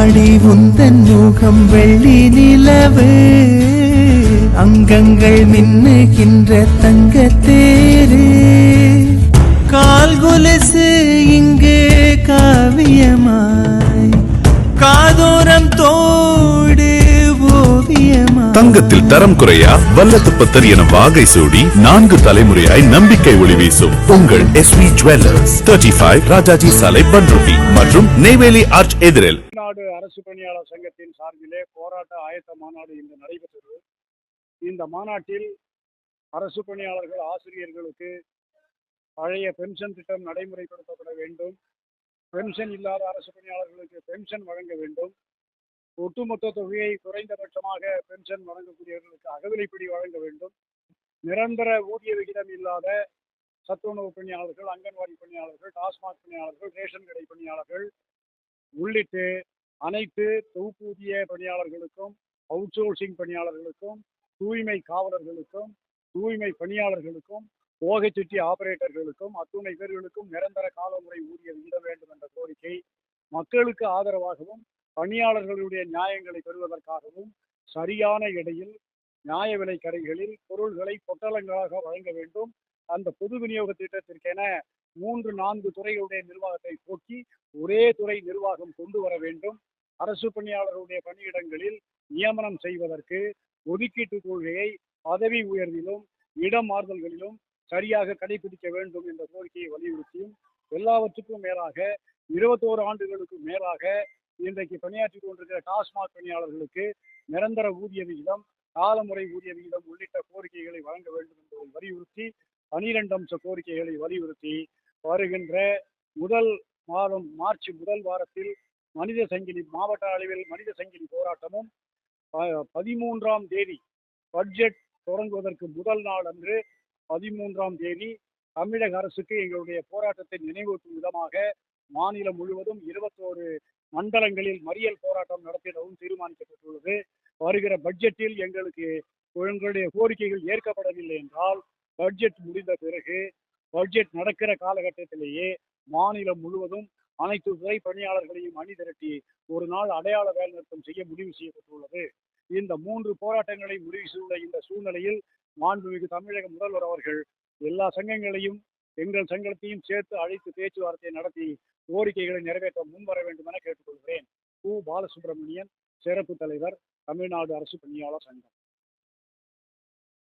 வாடி உந்தன் முகம் வெள்ளி நிலவு. அங்கங்கள் மின்னுகின்ற தங்கத்தேரு. கால் கொலுசு இங்கு காவியமாய். காதோரம் தோடு ஓவியம் தங்கத்தில் தரம் குறையா வல்லத்துப்பத்தர் என வாகை சூடி நான்கு தலைமுறையாய் நம்பிக்கை ஒளி வீசும். உங்கள் S V jewellers thirty five Rajaji சாலை பன்ருட்டி மற்றும் நெய்வேலி ஆர்ச் எதிரில். தமிழ்நாடு அரசு பணியாளர் சங்கத்தின் சார்பிலே போராட்ட ஆயத்த மாநாடு இன்று நடைபெற்றது. இந்த மாநாட்டில் அரசு பணியாளர்கள் ஆசிரியர்களுக்கு பழைய பென்ஷன் திட்டம் நடைமுறைப்படுத்தப்பட வேண்டும். பென்ஷன் இல்லாத அரசு பணியாளர்களுக்கு பென்ஷன் வழங்க வேண்டும். ஒட்டுமொத்த தொகையை குறைந்தபட்சமாக பென்ஷன் வழங்கக்கூடியவர்களுக்கு அகவிலைப்படி வழங்க வேண்டும். நிரந்தர ஊதிய விகிதம் இல்லாத சத்துணவு பணியாளர்கள் அங்கன்வாடி பணியாளர்கள் டாஸ்மாக் பணியாளர்கள் ரேஷன் கடை பணியாளர்கள் உள்ளிட்டு அனைத்து தொகுப்பூதிய பணியாளர்களுக்கும் அவுட் சோர்சிங் பணியாளர்களுக்கும் தூய்மை காவலர்களுக்கும் தூய்மை பணியாளர்களுக்கும் ஓகைச்சுற்றி ஆபரேட்டர்களுக்கும் அத்துணை பேர்களுக்கும் நிரந்தர காலமுறை ஊதிய விகிட வேண்டும் என்ற கோரிக்கை மக்களுக்கு ஆதரவாகவும் பணியாளர்களுடைய நியாயங்களை பெறுவதற்காகவும் சரியான இடையில் நியாய விலை கடைகளில் பொருள்களை பொட்டலங்களாக வழங்க வேண்டும். அந்த பொது விநியோக திட்டத்திற்கென மூன்று நான்கு துறைகளுடைய நிர்வாகத்தை போக்கி ஒரே துறை நிர்வாகம் கொண்டு வர வேண்டும். அரசு பணியாளர்களுடைய பணியிடங்களில் நியமனம் செய்வதற்கு ஒதுக்கீட்டு கொள்கையை பதவி உயர்விலும் இடம் மாறுதல்களிலும் சரியாக கடைபிடிக்க வேண்டும் என்ற கோரிக்கையை வலியுறுத்தியும் எல்லாவற்றுக்கும் மேலாக இருபத்தோரு ஆண்டுகளுக்கு மேலாக இன்றைக்கு பணியாற்றி கொண்டிருக்கிற டாஸ்மாக் பணியாளர்களுக்கு நிரந்தர ஊதிய விகிதம் காலமுறை ஊதிய விகிதம் உள்ளிட்ட கோரிக்கைகளை வழங்க வேண்டும் என்பதை வலியுறுத்தி பனிரெண்டு அம்ச கோரிக்கைகளை வலியுறுத்தி வருகின்ற முதல் மாதம் மார்ச் முதல் வாரத்தில் மனித சங்கிலி மாவட்ட அளவில் மனித சங்கிலி போராட்டமும் ப- பதிமூன்றாம் தேதி பட்ஜெட் தொடங்குவதற்கு முதல் நாள் அன்று பதிமூன்றாம் தேதி தமிழக அரசுக்கு எங்களுடைய போராட்டத்தை நினைவூட்டும் விதமாக மாநிலம் முழுவதும் இருபத்தோரு மண்டலங்களில் மறியல் போராட்டம் நடத்திடவும் தீர்மானிக்கப்பட்டுள்ளது. வருகிற பட்ஜெட்டில் எங்களுக்கு எங்களுடைய கோரிக்கைகள் ஏற்கப்படவில்லை என்றால் பட்ஜெட் முடிந்த பிறகு பட்ஜெட் நடக்கிற காலகட்டத்திலேயே மாநிலம் முழுவதும் அனைத்து துறை பணியாளர்களையும் அணி திரட்டி ஒரு நாள் அடையாள வேலை நிறுத்தம் செய்ய முடிவு செய்யப்பட்டுள்ளது. இந்த மூன்று போராட்டங்களை முடிவு செய்துள்ள இந்த சூழ்நிலையில் மாண்புமிகு தமிழக முதல்வர் அவர்கள் எல்லா சங்கங்களையும் எங்கள் சங்கத்தையும் சேர்த்து அழைத்து பேச்சுவார்த்தை நடத்தி கோரிக்கைகளை நிறைவேற்ற முன்வர வேண்டும் என கேட்டுக்கொள்கிறேன். கு பாலசுப்ரமணியன் சிறப்பு தலைவர் தமிழ்நாடு அரசு பணியாளர் சங்கம்.